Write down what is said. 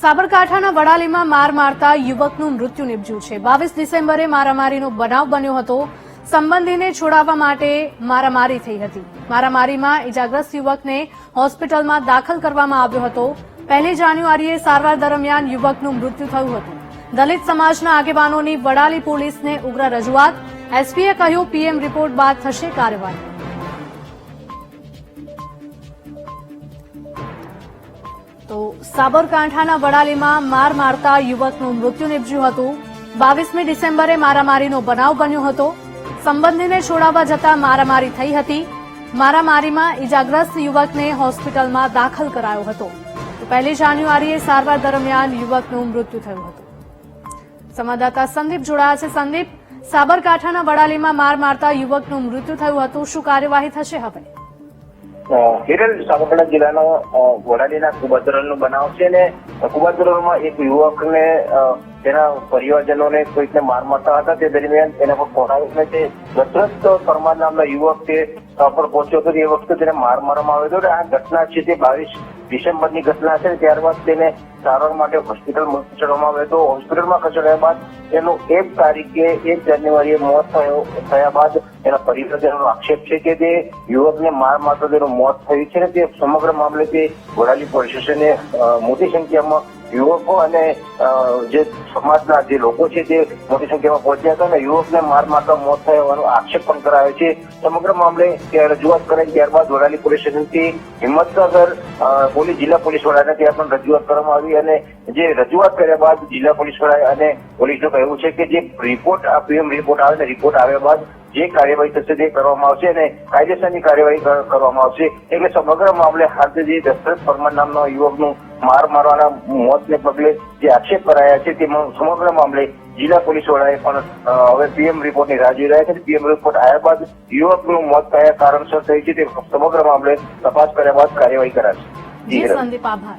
સાબરકાંઠાના વડાલીમાં માર મારતા યુવકનું મૃત્યુ નિપજ્યું છે. બાવીસ ડિસેમ્બરે મારામારીનો બનાવ બન્યો હતો. સંબંધીને છોડાવવા માટે મારામારી થઈ હતી. મારામારીમાં ઇજાગ્રસ્ત યુવકને હોસ્પિટલમાં દાખલ કરવામાં આવ્યો હતો. પહેલી જાન્યુઆરીએ સારવાર દરમિયાન યુવકનું મૃત્યુ થયું હતું. દલિત સમાજના આગેવાનોની વડાલી પોલીસને ઉગ્ર રજૂઆત. એસપીએ કહ્યું, પીએમ રિપોર્ટ બાદ થશે કાર્યવાહી. તો સાબરકાંઠાના વડાલીમાં માર મારતા યુવકનું મૃત્યુ નિપજ્યું હતું. બાવીસમી ડિસેમ્બરે મારામારીનો બનાવ બન્યો હતો. સંબંધીને છોડાવવા જતા મારામારી થઈ હતી. મારામારીમાં ઇજાગ્રસ્ત યુવકને હોસ્પિટલમાં દાખલ કરાયો હતો. પહેલી જાન્યુઆરીએ સારવાર દરમિયાન યુવકનું મૃત્યુ થયું હતું. સંવાદદાતા સંદીપ જોડાયા છે. સંદીપ, સાબરકાંઠાના વડાલીમાં માર મારતા યુવકનું મૃત્યુ થયું હતું. શું કાર્યવાહી થશે હવે? હિરલ સાબરકાંઠા જિલ્લાનો વડાલીના કુબાદરણનો બનાવ છે અને કુબાદરણમાં એક યુવકને તેના પરિવારજનોને કોઈકને માર મારતા હતા, તે દરમિયાન તેના પર કોણાવીને તે દશરથ પરમાર નામના યુવક તે પર પહોંચ્યો હતો. એ વખતે તેને માર મારવામાં આવ્યો હતો. અને આ ઘટના છે તે બાવીસ ડિસેમ્બરની ઘટના છે, ત્યારબાદ તેને સારવાર માટે હોસ્પિટલ ખસેડવામાં આવ્યો હતો હોસ્પિટલમાં ખસેડ્યા બાદ તેનું એક તારીખે એક જાન્યુઆરીએ મોત થયો, થયા બાદ એના પરિવારજનોનો આક્ષેપ છે કે તે યુવકને માર મારતો તેનું મોત થયું છે ને તે સમગ્ર મામલે તે વડાલી પોલીસ સ્ટેશને મોટી સંખ્યામાં યુવકો અને જે સમાજના જે લોકો છે તે મોટી સંખ્યામાં પહોંચ્યા હતા અને યુવકને માર મારતા મોત થયા હોવાનો આક્ષેપ પણ કરાયો છે. સમગ્ર મામલે રજૂઆત કરાઈ ત્યારબાદ વડાલી પોલીસ સ્ટેશનથી હિંમતનગર પોલીસ જિલ્લા પોલીસ વડાને ત્યાં પણ રજૂઆત કરવામાં આવી અને જે રજૂઆત કર્યા બાદ જિલ્લા પોલીસ વડાએ અને પોલીસનું કહેવું છે કે જે રિપોર્ટ પીએમ રિપોર્ટ આવે ને રિપોર્ટ આવ્યા બાદ જે કાર્યવાહી થશે તે કરવામાં આવશે અને કાયદેસરની કાર્યવાહી કરવામાં આવશે. એટલે સમગ્ર મામલે હાલ જે દશરથ પરમાર નામના યુવકનું માર મારવાના મોતને પગલે જે આક્ષેપ કરાયા છે તે સમગ્ર મામલે જિલ્લા પોલીસ વડાએ પણ હવે પીએમ રિપોર્ટની રાહ જોઈ રહ્યા છે પીએમ રિપોર્ટ આવ્યા બાદ યુવકનું મોત કયા કારણસર થયું છે તે સમગ્ર મામલે તપાસ કર્યા બાદ કાર્યવાહી કરાશે. સંદીપ, આભાર.